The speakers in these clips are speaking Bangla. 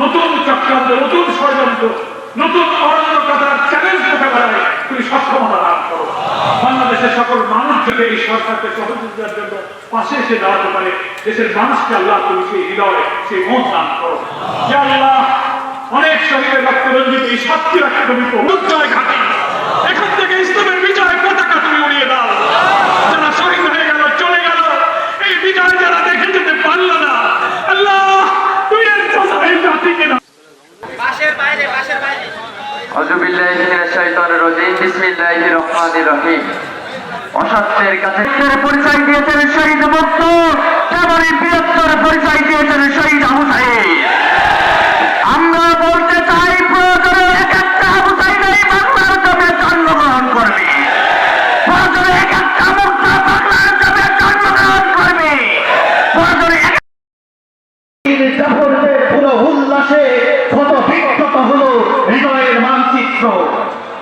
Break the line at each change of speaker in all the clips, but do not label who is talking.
নতুন চক্রান্ত, নতুন ষড়যন্ত্র, নতুন অরণ্য কথার চ্যালেঞ্জ করতে পারে তুমি সক্ষমতা লাভ করো। বাংলাদেশের সকল মানুষ যদি এই সরকারকে সহযোগিতার জন্য পাশে এসে দাঁড়াতে পারে, দেশের মানুষকে আল্লাহ তুমি সেই হৃদয় সেই মন দান করো। যে আল্লাহ, অনেক শরীরে রক্ত রঞ্জিত এই সাতটি রাখতে তুমি
অসত্যের কাছে পরিচয় দিয়েছেন শহীদ মুক্ত তেমনই বৃহত্তর পরিচয়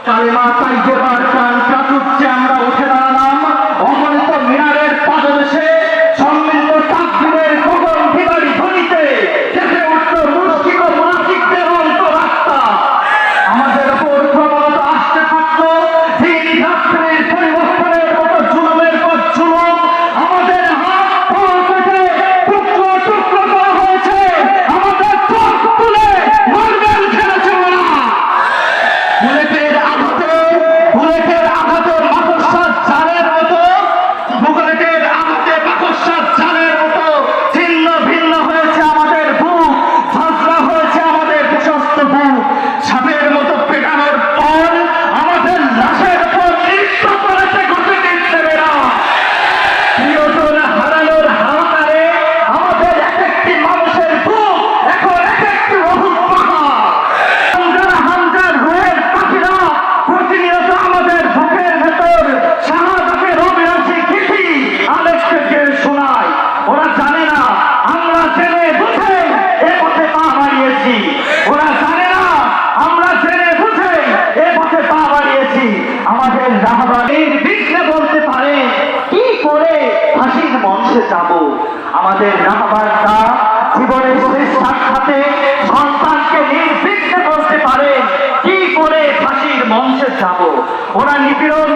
কালেমা তাই দেবার প্রাণ কাটুচ্ছে আমরা পৌঁছে যাব। আমাদের নাহাবারটা জীবনের শেষ সাক্ষাতে সন্তানকে নির্বিঘ্নে বলতে পারে, কি করে ফাঁসির মঞ্চে যাব? ওরা নিপীড়ন